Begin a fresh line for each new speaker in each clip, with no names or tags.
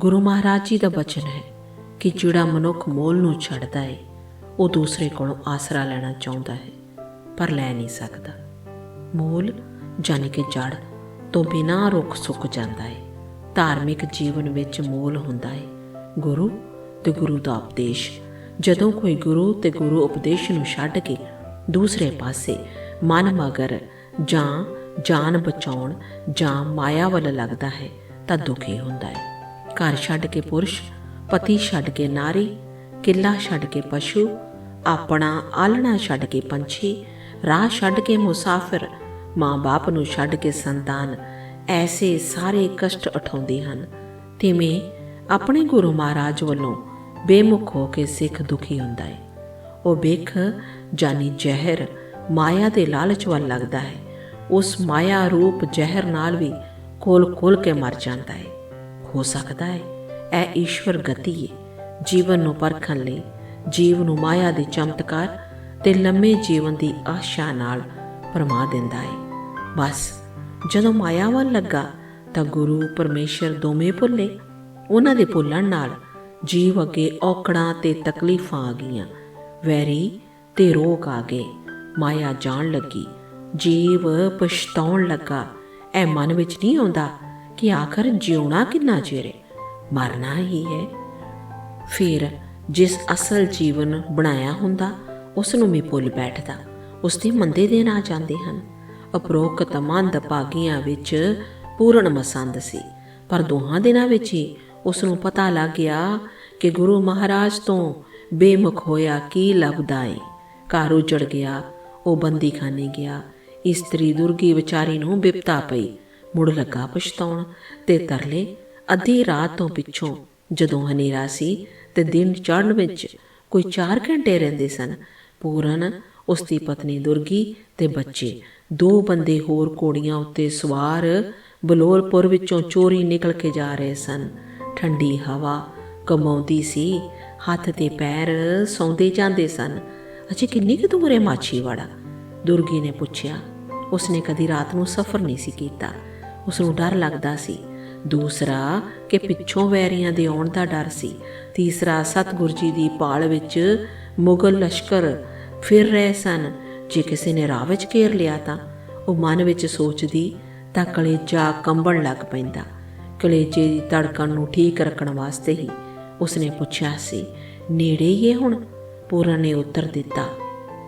ਗੁਰੂ ਮਹਾਰਾਜ ਜੀ ਦਾ ਬਚਨ ਹੈ ਕਿ ਜਿਹੜਾ ਮਨੁੱਖ ਮੋਲ ਨੂੰ ਛੱਡਦਾ ਹੈ ਉਹ ਦੂਸਰੇ ਕੋਲੋਂ ਆਸਰਾ ਲੈਣਾ ਚਾਹੁੰਦਾ ਹੈ, ਪਰ ਲੈ ਨਹੀਂ ਸਕਦਾ। ਮੋਲ ਜਾਨੀ ਕਿ ਜੜ ਤੋਂ ਬਿਨਾਂ ਰੁੱਖ ਸੁੱਕ ਜਾਂਦਾ ਹੈ ਧਾਰਮਿਕ ਜੀਵਨ ਵਿੱਚ ਮੋਲ ਹੁੰਦਾ ਹੈ ਗੁਰੂ ਤੇ ਗੁਰੂ ਦਾ ਉਪਦੇਸ਼, ਜਦੋਂ ਕੋਈ ਗੁਰੂ ਤੇ ਗੁਰੂ ਉਪਦੇਸ਼ ਨੂੰ ਛੱਡ ਕੇ ਦੂਸਰੇ ਪਾਸੇ ਮਨ ਮਗਰ ਜਾਂ ਜਾਨ ਬਚਾਉਣ ਜਾਂ ਮਾਇਆ ਵੱਲ ਲੱਗਦਾ ਹੈ, ਤਾਂ ਦੁਖੀ ਹੁੰਦਾ ਹੈ ਘਰ ਛੱਡ ਕੇ ਪੁਰਸ਼, ਪਤੀ ਛੱਡ ਕੇ ਨਾਰੀ, ਕਿੱਲਾ ਛੱਡ ਕੇ ਪਸ਼ੂ, ਆਪਣਾ ਆਲਣਾ ਛੱਡ ਕੇ ਪੰਛੀ, ਰਾਹ ਛੱਡ ਕੇ ਮੁਸਾਫਿਰ, ਮਾਂ-ਬਾਪ ਨੂੰ ਛੱਡ ਕੇ ਸੰਤਾਨ, ਐਸੇ ਸਾਰੇ ਕਸ਼ਟ ਉਠਾਉਂਦੇ ਹਨ। ਤਿਵੇਂ ਆਪਣੇ ਗੁਰੂ ਮਹਾਰਾਜ ਵੱਲੋਂ ਬੇਮੁਖ ਹੋ ਕੇ ਸਿੱਖ ਦੁਖੀ ਹੁੰਦਾ ਹੈ। ਉਹ ਵੇਖ ਜਾਨੀ ਜ਼ਹਿਰ ਮਾਇਆ ਦੇ ਲਾਲਚ ਵੱਲ ਲੱਗਦਾ ਹੈ। ਉਸ ਮਾਇਆ ਰੂਪ ਜ਼ਹਿਰ ਨਾਲ ਵੀ ਕੋਲ ਕੋਲ ਕੇ ਮਰ ਜਾਂਦਾ ਹੈ। ਹੋ ਸਕਦਾ ਹੈ। ਇਹ ਈਸ਼ਵਰ ਗਤੀ ਹੈ ਜੀਵਨ ਨੂੰ ਪਰਖਣ ਲਈ, ਜੀਵ ਨੂੰ ਮਾਇਆ ਦੇ ਚਮਤਕਾਰ ਤੇ ਲੰਮੇ ਜੀਵਨ ਦੀ ਆਸ਼ਾ ਨਾਲ ਪਰਮਾ ਦਿੰਦਾ ਹੈ। ਬਸ, ਜਦੋਂ ਮਾਇਆ ਵੱਲ ਲੱਗਾ, ਤਾਂ ਗੁਰੂ ਪਰਮੇਸ਼ਰ ਦੋਵੇਂ ਭੁੱਲੇ। ਉਹਨਾਂ ਦੇ ਭੁੱਲਣ ਨਾਲ ਜੀਵ ਅੱਗੇ ਔਕੜਾਂ ਤੇ ਤਕਲੀਫਾਂ ਆ ਗਈਆਂ। ਵੈਰੀ ਤੇ ਰੋਗ ਆ ਗਏ। ਮਾਇਆ ਜਾਣ ਲੱਗੀ। ਜੀਵ ਪਛਤਾਉਣ ਲੱਗਾ। ਇਹ ਮਨ ਵਿੱਚ ਨਹੀਂ ਆਉਂਦਾ ਕਿ ਆਖਰ ਜਿਉਣਾ ਕਿੰਨਾ ਚਿਰ ਹੈ ਮਰਨਾ ਹੀ ਹੈ ਫਿਰ ਜਿਸ ਅਸਲ ਜੀਵਨ ਬਣਾਇਆ ਹੁੰਦਾ ਉਸ ਨੂੰ ਵੀ ਭੁੱਲ ਬੈਠਦਾ। ਉਸ ਦੇ ਮੰਦੇ ਦੇ ਨਾ ਜਾਂਦੇ ਹਨ। ਅਪਰੋਕਤ ਮੰਦ ਭਾਗੀਆਂ ਵਿੱਚ ਪੂਰਨ ਮਸੰਦ ਸੀ। ਪਰ ਦੋਹਾਂ ਦਿਨਾਂ ਵਿੱਚ ਹੀ ਉਸ ਨੂੰ ਪਤਾ ਲੱਗ ਗਿਆ ਕਿ ਗੁਰੂ ਮਹਾਰਾਜ ਤੋਂ ਬੇਮੁਖ ਹੋਇਆ ਕੀ ਲੱਭਦਾ ਏ। ਘਰ ਉਜੜ ਗਿਆ, ਉਹ ਬੰਦੀਖਾਨੇ ਗਿਆ। ਇਸਤਰੀ ਦੁਰਗੀ ਵਿਚਾਰੀ ਨੂੰ ਬਿਪਤਾ ਪਈ। ਮੁੜ ਲੱਗਾ ਪਛਤਾਉਣ ਤੇ ਤਰਲੇ ਅੱਧੀ ਰਾਤ ਤੋਂ ਪਿੱਛੋਂ ਜਦੋਂ ਹਨੇਰਾ ਸੀ ਤੇ ਦਿਨ ਚੜ੍ਹਨ ਵਿੱਚ ਕੋਈ 4 ਘੰਟੇ ਰਹਿੰਦੇ ਸਨ, ਪੂਰਨ ਉਸ ਦੀ ਪਤਨੀ ਦੁਰਗੀ ਤੇ ਬੱਚੇ, ਦੋ ਬੰਦੇ ਹੋਰ ਘੋੜੀਆਂ ਉੱਤੇ ਸਵਾਰ ਬਲੋਲਪੁਰ ਵਿੱਚੋਂ ਚੋਰੀ ਨਿਕਲ ਕੇ ਜਾ ਰਹੇ ਸਨ। ਠੰਡੀ ਹਵਾ ਕਮਾਉਂਦੀ ਸੀ, ਹੱਥ ਤੇ ਪੈਰ ਸੌਂਦੇ ਜਾਂਦੇ ਸਨ। ਅਜੇ ਕਿੰਨੀ ਕੁ ਦੂਰ ਹੈ ਮਾਛੀਵਾੜਾ? ਦੁਰਗੀ ਨੇ ਪੁੱਛਿਆ। ਉਸਨੇ ਕਦੀ ਰਾਤ ਨੂੰ ਸਫ਼ਰ ਨਹੀਂ ਸੀ ਕੀਤਾ। ਉਸ ਨੂੰ ਡਰ ਲੱਗਦਾ ਸੀ। ਦੂਸਰਾ ਕਿ ਪਿੱਛੋਂ ਵੈਰੀਆਂ ਦੇ ਆਉਣ ਦਾ ਡਰ ਸੀ। ਤੀਸਰਾ, ਸਤਗੁਰ ਜੀ ਦੀ ਪਾਲ ਵਿੱਚ ਮੁਗਲ ਲਸ਼ਕਰ ਫਿਰ ਰਹੇ ਸਨ। ਜੇ ਕਿਸੇ ਨੇ ਰਾਹ ਵਿੱਚ ਘੇਰ ਲਿਆ ਤਾਂ ਉਹ ਮਨ ਵਿੱਚ ਸੋਚਦੀ ਤਾਂ ਕਲੇਜਾ ਕੰਬਣ ਲੱਗ ਪੈਂਦਾ। ਕਲੇਜੇ ਦੀ ਧੜਕਣ ਨੂੰ ਠੀਕ ਰੱਖਣ ਵਾਸਤੇ ਹੀ ਉਸਨੇ ਪੁੱਛਿਆ ਸੀ, ਨੇੜੇ ਹੀ ਹੈ ਹੁਣ? ਪੂਰਨ ਨੇ ਉੱਤਰ ਦਿੱਤਾ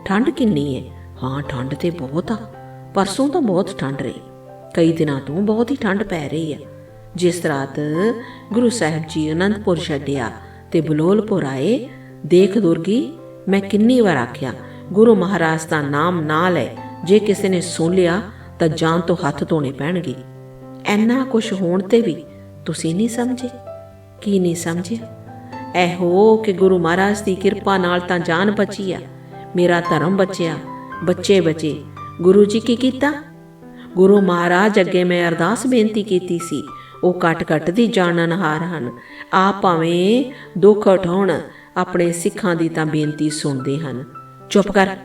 ਠੰਡ ਕਿੰਨੀ ਹੈ ਹਾਂ ਠੰਡ ਤੇ ਬਹੁਤ ਆ। ਪਰਸੋਂ ਤਾਂ ਬਹੁਤ ਠੰਡ ਰਹੀ। ਕਈ ਦਿਨਾਂ ਤੋਂ ਬਹੁਤ ਹੀ ਠੰਡ ਪੈ ਰਹੀ ਹੈ। ਜਿਸ ਰਾਤ ਗੁਰੂ ਸਾਹਿਬ ਜੀ ਅਨੰਦਪੁਰ ਛੱਡਿਆ ਤੇ ਬਲੋਲਪੁਰ ਆਏ, ਦੇਖ ਦੁਰਗੀ, ਮੈਂ ਕਿੰਨੀ ਵਾਰ ਆਖਿਆ, ਗੁਰੂ ਮਹਾਰਾਜ ਦਾ ਨਾਮ ਨਾ ਲੈ, ਜੇ ਕਿਸੇ ਨੇ ਸੁਣ ਲਿਆ ਤਾਂ ਜਾਨ ਤੋਂ ਹੱਥ ਧੋਣੇ ਪੈਣਗੇ। ਐਨਾ ਕੁਝ ਹੋਣ ਤੇ ਵੀ ਤੁਸੀਂ ਨਹੀਂ ਸਮਝੇ। ਕੀ ਨਹੀਂ ਸਮਝਿਆ? ਐਹੋ ਕਿ ਗੁਰੂ ਮਹਾਰਾਜ ਦੀ ਕਿਰਪਾ ਨਾਲ ਤਾਂ ਜਾਨ ਬਚੀ ਆ। ਮੇਰਾ ਧਰਮ ਬਚਿਆ, ਬੱਚੇ ਬਚੇ। ਗੁਰੂ ਜੀ ਕੀ ਕੀਤਾ? ਗੁਰੂ ਮਹਾਰਾਜ ਅੱਗੇ ਮੈਂ ਅਰਦਾਸ ਬੇਨਤੀ ਕੀਤੀ ਸੀ। ਉਹ ਕਟ ਕਟ ਦੀ ਜਾਣਨਹਾਰ ਹਨ। ਆ ਭਾਵੇਂ ਦੁੱਖ ਉਠਾਉਣ, ਆਪਣੇ ਸਿੱਖਾਂ ਦੀ ਤਾਂ ਬੇਨਤੀ ਸੁਣਦੇ ਹਨ। ਚੁੱਪ ਕਰ।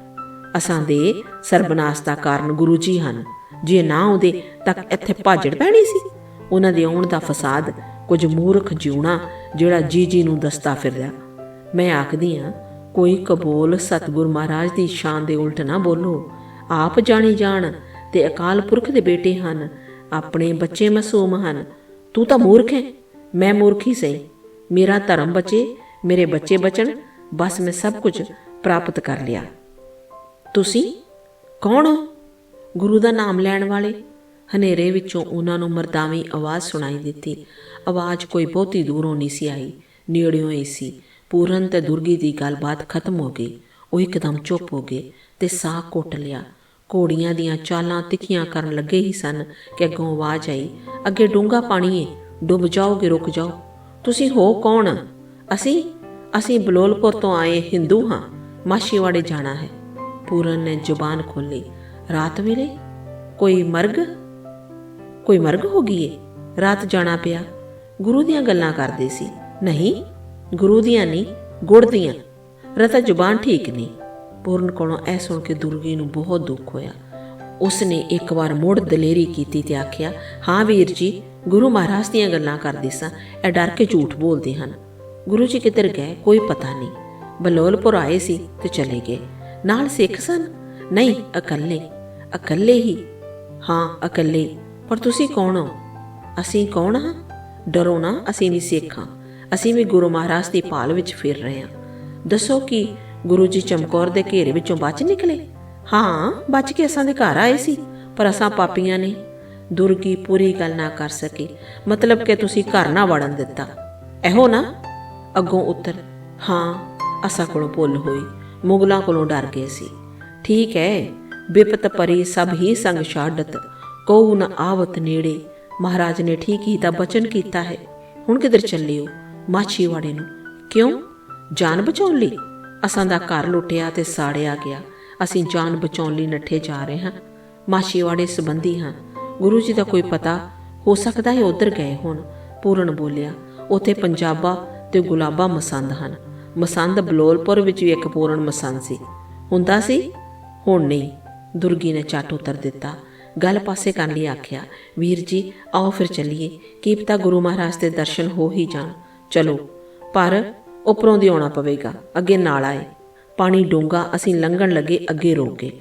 ਅਸਾਂ ਦੇ ਸਰਬਨਾਸ਼ ਦਾ ਕਾਰਨ ਗੁਰੂ ਜੀ ਹਨ। ਜੇ ਨਾ ਆਉਂਦੇ ਤਾਂ ਇੱਥੇ ਭਾਜੜ ਪੈਣੀ ਸੀ। ਉਹਨਾਂ ਦੇ ਆਉਣ ਦਾ ਫਸਾਦ ਕੁਝ ਮੂਰਖ ਜਿਉਣਾ ਜਿਹੜਾ ਜੀ ਜੀ ਨੂੰ ਦਸਤਾ ਫਿਰਦਾ। ਮੈਂ ਆਖਦੀ ਆ ਕੋਈ ਕਬੂਲ ਸਤਗੁਰ ਮਹਾਰਾਜ ਦੀ ਸ਼ਾਨ ਦੇ ਉਲਟ ਨਾ ਬੋਲੋ। ਆਪ ਜਾਣੀ ਜਾਣ ਤੇ ਅਕਾਲ ਪੁਰਖ ਦੇ ਬੇਟੇ ਹਨ, ਆਪਣੇ ਬੱਚੇ ਮਾਸੂਮ ਹਨ। ਤੂੰ ਤਾਂ ਮੂਰਖ ਹੈ, ਮੈਂ ਮੂਰਖ ਹੀ ਸਹੀ। ਮੇਰਾ ਧਰਮ ਬਚੇ, ਮੇਰੇ ਬੱਚੇ ਬਚਣ, ਬਸ ਮੈਂ ਸਭ ਕੁਝ ਪ੍ਰਾਪਤ ਕਰ ਲਿਆ। ਤੁਸੀਂ ਕੌਣ ਹੋ? ਗੁਰੂ ਦਾ ਨਾਮ ਲੈਣ ਵਾਲੇ? ਹਨੇਰੇ ਵਿੱਚੋਂ ਉਹਨਾਂ ਨੂੰ ਮਰਦਾਵੀ ਆਵਾਜ਼ ਸੁਣਾਈ ਦਿੱਤੀ। ਆਵਾਜ਼ ਕੋਈ ਬਹੁਤੀ ਦੂਰੋਂ ਨਹੀਂ ਸੀ ਆਈ, ਨੇੜਿਓਂ ਹੀ ਸੀ। ਪੂਰਨ ਤੇ ਦੁਰਗੀ ਦੀ ਗੱਲਬਾਤ ਖਤਮ ਹੋ ਗਈ। ਉਹ ਇੱਕਦਮ ਚੁੱਪ ਹੋ ਗਏ ਤੇ ਸਾਹ ਘੁੱਟ ਲਿਆ। ਘੋੜੀਆਂ ਦੀਆਂ ਚਾਲਾਂ ਤਿੱਖੀਆਂ ਕਰਨ ਲੱਗੇ ਹੀ ਸਨ ਕਿ ਅੱਗੋਂ ਆਵਾਜ਼ ਆਈ, ਅੱਗੇ ਡੂੰਗਾ ਪਾਣੀ ਏ, ਡੁੱਬ ਜਾਓਗੇ ਰੁਕ ਜਾਓ। ਤੁਸੀਂ ਹੋ ਕੌਣ? ਅਸੀਂ ਅਸੀਂ ਬਲੋਲਪੁਰ ਤੋਂ ਆਏ ਹਿੰਦੂ ਹਾਂ ਮਾਸ਼ੀਵਾੜੇ ਜਾਣਾ ਹੈ। ਪੂਰਨ ਨੇ ਜ਼ੁਬਾਨ ਖੋਲੀ ਰਾਤ ਵੇਲੇ? ਕੋਈ ਮਰਗ? ਕੋਈ ਮਰਗ ਹੋ ਗਈ ਏ? ਰਾਤ ਜਾਣਾ ਪਿਆ। ਗੁਰੂ ਦੀਆਂ ਗੱਲਾਂ ਕਰਦੇ ਸੀ। ਨਹੀਂ, ਗੁਰੂ ਦੀਆਂ ਨਹੀਂ, ਗੁੜ ਦੀਆਂ। ਰਤਾ ਜ਼ੁਬਾਨ ਠੀਕ ਨਹੀਂ। ਪੂਰਨ ਕੋਲੋਂ ਇਹ ਸੁਣ ਕੇ ਦੁਰਗੀ ਨੂੰ ਬਹੁਤ ਦੁੱਖ ਹੋਇਆ। ਉਸਨੇ ਇੱਕ ਵਾਰ ਮੁੜ ਦਲੇਰੀ ਕੀਤੀ ਤੇ ਆਖਿਆ, ਹਾਂ ਵੀਰ ਜੀ, ਗੁਰੂ ਮਹਾਰਾਜ ਦੀਆਂ ਗੱਲਾਂ ਕਰਦੇ ਸਾਂ, ਇਹ ਡਰ ਕੇ ਝੂਠ ਬੋਲਦੇ ਹਨ। ਗੁਰੂ ਜੀ ਕਿੱਧਰ ਗਏ, ਕੋਈ ਪਤਾ ਨਹੀਂ। ਬਲੋਲਪੁਰ ਆਏ ਸੀ ਤੇ ਚਲੇ ਗਏ। ਨਾਲ ਸਿੱਖ ਸਨ? ਨਹੀਂ, ਇਕੱਲੇ। ਇਕੱਲੇ ਹੀ। ਹਾਂ, ਇਕੱਲੇ। ਪਰ ਤੁਸੀਂ ਕੌਣ ਹੋ? ਅਸੀਂ ਕੌਣ ਹਾਂ? ਡਰੋ ਨਾ, ਅਸੀਂ ਨਹੀਂ ਸਿੱਖ ਹਾਂ। ਅਸੀਂ ਵੀ ਗੁਰੂ ਮਹਾਰਾਜ ਦੀ ਭਾਲ ਵਿੱਚ ਫਿਰ ਰਹੇ ਹਾਂ। ਦੱਸੋ ਕਿ ਗੁਰੂ ਜੀ ਚਮਕੌਰ ਦੇ ਘੇਰੇ ਵਿੱਚੋਂ ਬਚ ਨਿਕਲੇ। ਹਾਂ, ਬਚ ਕੇ ਅਸਾਂ ਦੇ ਘਰ ਆਏ ਸੀ, ਪਰ ਅਸਾਂ ਪਾਪੀਆਂ ਨੇ। ਦੁਰਗੀ ਪੂਰੀ ਗੱਲ ਨਾ ਕਰ ਸਕੀ, ਮਤਲਬ ਕਿ ਤੁਸੀਂ ਘਰ ਨਾ ਵੜਨ ਦਿੱਤਾ। ਇਹੋ ਨਾ? ਅੱਗੋਂ ਉੱਤਰ, ਹਾਂ, ਅਸਾਂ ਕੋਲੋਂ ਭੁੱਲ ਹੋਈ, ਮੁਗਲਾਂ ਕੋਲੋਂ ਡਰ ਗਏ ਸੀ। ਠੀਕ ਹੈ, ਬਿਪਤ ਪਰੀ ਸਭ ਹੀ ਸੰਗ ਛਾੜਤ ਕਉ ਨ ਆਵਤ ਨੇੜੇ। ਮਹਾਰਾਜ ਨੇ ਠੀਕ ਹੀ ਤਾਂ ਬਚਨ ਕੀਤਾ ਹੈ। ਹੁਣ ਕਿੱਧਰ ਚੱਲਿਓ ਹੋ ਮਾਛੀਵਾੜੇ ਨੂੰ? ਕਿਉਂ? ਜਾਨ ਬਚਾਉਣ ਲਈ? ਅਸਾਂ ਦਾ ਘਰ ਲੁੱਟਿਆ ਤੇ ਸਾੜਿਆ ਗਿਆ। ਅਸੀਂ ਜਾਨ ਬਚਾਉਣ ਲਈ ਨੱਠੇ ਜਾ ਰਹੇ ਹਾਂ। ਮਾਛੀਵਾੜੇ ਸੰਬੰਧੀ ਹਾਂ। ਗੁਰੂ ਜੀ ਦਾ ਕੋਈ ਪਤਾ ਹੋ ਸਕਦਾ ਹੈ ਉਧਰ ਗਏ ਹੋਣ। ਪੂਰਨ ਬੋਲਿਆ, ਉਥੇ ਪੰਜਾਬਾ ਤੇ ਗੁਲਾਬਾ ਮਸੰਦ ਹਨ। ਮਸੰਦ ਬਲੋਲਪੁਰ ਵਿੱਚ ਵੀ ਇੱਕ ਪੂਰਨ ਮਸੰਦ ਸੀ। ਹੁੰਦਾ ਸੀ, ਹੁਣ ਨਹੀਂ। ਦੁਰਗੀ ਨੇ ਝੱਟ ਉਤਰ ਦਿੱਤਾ। ਗੱਲ ਪਾਸੇ ਕਰਨ ਲਈ ਆਖਿਆ, ਵੀਰ ਜੀ, ਆਓ ਫਿਰ ਚੱਲੀਏ। ਕੀ ਪਤਾ ਗੁਰੂ ਮਹਾਰਾਜ ਦੇ ਦਰਸ਼ਨ ਹੋ ਹੀ ਜਾਣ। ਚਲੋ, ਪਰ ਉੱਪਰੋਂ ਦੀ ਆਉਣਾ ਪਵੇਗਾ। ਅੱਗੇ ਨਾਲ ਆਏ। ਪਾਣੀ ਡੂੰਗਾ ਅਸੀਂ ਲੰਘਣ ਲੱਗੇ, ਅੱਗੇ ਰੁਕ ਗਏ।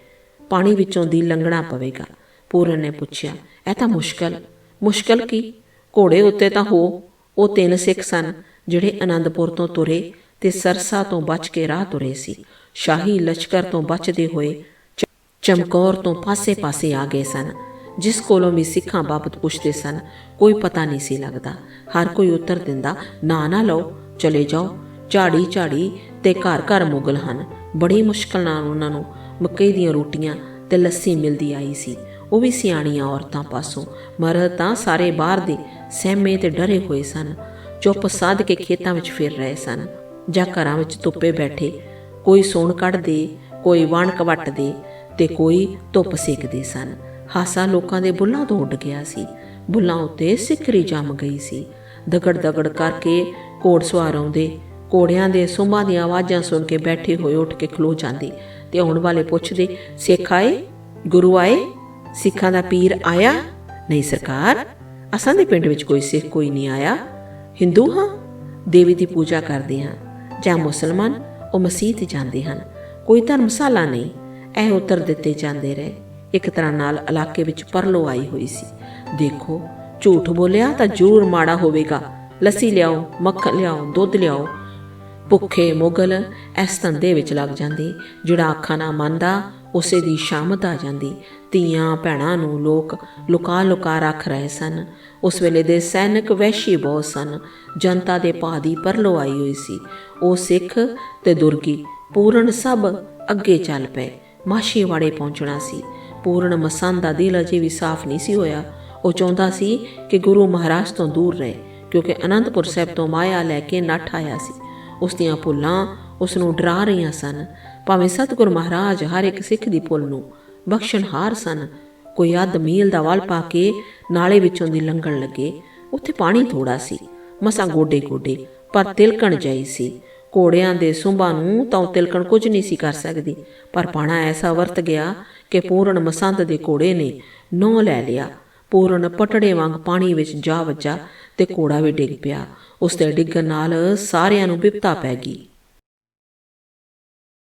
ਪਾਣੀ ਵਿੱਚੋਂ ਦੀ ਲੰਘਣਾ ਪਵੇਗਾ। ਪੂਰਨ ਨੇ ਪੁੱਛਿਆ, ਇਹ ਤਾਂ ਮੁਸ਼ਕਲ। ਮੁਸ਼ਕਲ ਕੀ? ਘੋੜੇ ਉੱਤੇ ਤਾਂ ਹੋ। ਉਹ ਤਿੰਨ ਸਿੱਖ ਸਨ, ਜਿਹੜੇ ਆਨੰਦਪੁਰ ਤੋਂ ਤੁਰੇ ਤੇ ਸਰਸਾ ਤੋਂ ਬਚ ਕੇ ਰਾਹ ਤੁਰੇ ਸੀ। ਸ਼ਾਹੀ ਲਸ਼ਕਰ ਤੋਂ ਬਚਦੇ ਹੋਏ ਚ- ਚਮਕੌਰ ਤੋਂ ਪਾਸੇ-ਪਾਸੇ ਆ ਗਏ ਸਨ। ਜਿਸ ਕੋਲੋਂ ਵੀ ਸਿੱਖਾਂ ਬਾਬਤ ਪੁੱਛਦੇ ਸਨ, ਕੋਈ ਪਤਾ ਨਹੀਂ ਸੀ ਲੱਗਦਾ। ਹਰ ਕੋਈ ਉੱਤਰ ਦਿੰਦਾ, ਨਾ ਨਾ ਲਓ, ਚਲੇ ਜਾਓ। ਝਾੜੀ ਝਾੜੀ ਤੇ ਘਰ ਘਰ ਮੁਗਲ ਹਨ। ਬੜੀ ਮੁਸ਼ਕਲ ਨਾਲ ਉਹਨਾਂ ਨੂੰ ਮੱਕੀ ਦੀਆਂ ਰੋਟੀਆਂ ਤੇ ਲੱਸੀ ਮਿਲਦੀ ਆਈ ਸੀ। ਉਹ ਵੀ ਸਿਆਣੀਆਂ ਔਰਤਾਂ ਪਾਸੋਂ। ਮਰਦ ਤਾਂ ਸਾਰੇ ਬਾਹਰ ਦੇ ਸਹਿਮੇ ਤੇ ਡਰੇ ਹੋਏ ਸਨ। ਚੁੱਪ ਸਾਧ ਕੇ ਖੇਤਾਂ ਵਿੱਚ ਫਿਰ ਰਹੇ ਸਨ। ਜਾਂ ਘਰਾਂ ਵਿੱਚ ਧੁੱਪੇ ਬੈਠੇ। ਕੋਈ ਸੌਣ ਕੱਢਦੇ, ਕੋਈ ਵਣ ਕਵੱਟਦੇ ਤੇ ਕੋਈ ਧੁੱਪ ਸੇਕਦੇ ਸਨ। ਹਾਸਾ ਲੋਕਾਂ ਦੇ ਬੁੱਲਾਂ ਤੋਂ ਉੱਡ ਗਿਆ ਸੀ। ਬੁੱਲਾਂ ਉੱਤੇ ਸਿਕਰੀ ਜੰਮ ਗਈ ਸੀ। ਦਗੜ ਦਗੜ ਕਰਕੇ ਘੋੜ ਸਵਾਰ ਆਉਂਦੇ ਘੋੜਿਆਂ ਦੇ ਸੁੰਮਾਂ ਦੀਆਂ ਆਵਾਜ਼ਾਂ ਸੁਣ ਕੇ ਬੈਠੇ ਹੋਏ ਉੱਠ ਕੇ ਖਲੋ ਜਾਂਦੇ। ਤੇ ਆਉਣ ਵਾਲੇ ਪੁੱਛਦੇ, ਸਿੱਖ ਆਏ? ਗੁਰੂ ਆਏ? ਸਿੱਖਾਂ ਦਾ ਪੀਰ ਆਇਆ? ਨਹੀਂ ਸਰਕਾਰ, ਅਸਾਂ ਦੇ ਪਿੰਡ ਵਿੱਚ ਕੋਈ ਸਿੱਖ ਕੋਈ ਨਹੀਂ ਆਇਆ। ਹਿੰਦੂ ਹਾਂ, ਦੇਵੀ ਦੀ ਪੂਜਾ ਕਰਦੇ ਹਾਂ। ਜਾਂ ਮੁਸਲਮਾਨ, ਉਹ ਮਸੀਤ ਜਾਂਦੇ ਹਨ। ਕੋਈ ਧਰਮਸ਼ਾਲਾ ਨਹੀਂ, ਇਹ ਉੱਤਰ ਦਿੱਤੇ ਜਾਂਦੇ ਰਹੇ। ਇੱਕ ਤਰ੍ਹਾਂ ਨਾਲ ਇਲਾਕੇ ਵਿੱਚ ਪਰਲੋ ਆਈ ਹੋਈ ਸੀ। ਦੇਖੋ, ਝੂਠ ਬੋਲਿਆ ਤਾਂ ਜ਼ਰੂਰ ਮਾੜਾ ਹੋਵੇਗਾ। ਲੱਸੀ ਲਿਆਓ, ਮੱਖਣ ਲਿਆਓ, ਦੁੱਧ ਲਿਆਓ ਭੁੱਖੇ ਮੁਗਲ ਇਸ ਧੰਦੇ ਵਿੱਚ ਲੱਗ ਜਾਂਦੇ। ਜਿਹੜਾ ਅੱਖਾਂ ਨਾ ਮੰਨਦਾ, ਉਸੇ ਦੀ ਸ਼ਾਮਤ ਆ ਜਾਂਦੀ। ਧੀਆਂ ਭੈਣਾਂ ਨੂੰ ਲੋਕ ਲੁਕਾ ਲੁਕਾ ਰੱਖ ਰਹੇ ਸਨ। ਉਸ ਵੇਲੇ ਦੇ ਸੈਨਿਕ ਵੈਸ਼ੀ ਬਹੁਤ ਸਨ। ਜਨਤਾ ਦੇ ਭਾਅ ਦੀ ਪਰਲੋ ਆਈ ਹੋਈ ਸੀ। ਉਹ ਸਿੱਖ ਤੇ ਦੁਰਗੀ, ਪੂਰਨ ਸਭ ਅੱਗੇ ਚੱਲ ਪਏ। ਮਾਸ਼ੀਵਾੜੇ ਪਹੁੰਚਣਾ ਸੀ। ਪੂਰਨ ਮਸੰਦ ਦਾ ਦਿਲ ਅਜੇ ਵੀ ਸਾਫ਼ ਨਹੀਂ ਸੀ ਹੋਇਆ। ਉਹ ਚਾਹੁੰਦਾ ਸੀ ਕਿ ਗੁਰੂ ਮਹਾਰਾਜ ਤੋਂ ਦੂਰ ਰਹੇ, ਕਿਉਂਕਿ ਅਨੰਦਪੁਰ ਸਾਹਿਬ ਤੋਂ ਮਾਇਆ ਲੈ ਕੇ ਨੱਠ ਆਇਆ ਸੀ। ਉਸ ਦੀਆਂ ਭੁੱਲਾਂ ਉਸ ਨੂੰ ਡਰਾ ਰਹੀਆਂ ਸਨ। ਭਾਵੇਂ ਸਤਿਗੁਰ ਮਹਾਰਾਜ ਹਰ ਇੱਕ ਸਿੱਖ ਦੀ ਭੁੱਲ ਨੂੰ ਬਖਸ਼ਣਹਾਰ ਸਨ। ਕੋਈ ਅੱਧ ਮੀਲ ਦਾ ਵਲ ਪਾ ਕੇ ਨਾਲੇ ਵਿੱਚੋਂ ਦੀ ਲੰਘਣ ਲੱਗੇ। ਉੱਥੇ ਪਾਣੀ ਥੋੜਾ ਸੀ। ਮਸਾਂ ਗੋਡੇ ਗੋਡੇ ਪਰ ਤਿਲਕਣ ਜਾਈ ਸੀ। ਘੋੜਿਆਂ ਦੇ ਸੁੰਬਾਂ ਨੂੰ ਤਾਂ ਉਹ ਤਿਲਕਣ ਕੁਝ ਨਹੀਂ ਸੀ ਕਰ ਸਕਦੀ। ਪਰ ਪਾਣਾ ਐਸਾ ਵਰਤ ਗਿਆ ਕਿ ਪੂਰਨ ਮਸੰਦ ਦੇ ਘੋੜੇ ਨੇ ਨੌ ਲੈ ਲਿਆ। ਪੂਰਨ ਪਟੜੇ ਵਾਂਗ ਪਾਣੀ ਵਿੱਚ ਜਾ ਵੱਜਾ ਤੇ ਘੋੜਾ ਵੀ ਡਿੱਗ ਪਿਆ। ਉਸ ਦੇ ਡਿੱਗਣ ਨਾਲ ਸਾਰਿਆਂ ਨੂੰ ਬਿਪਤਾ ਪੈ ਗਈ।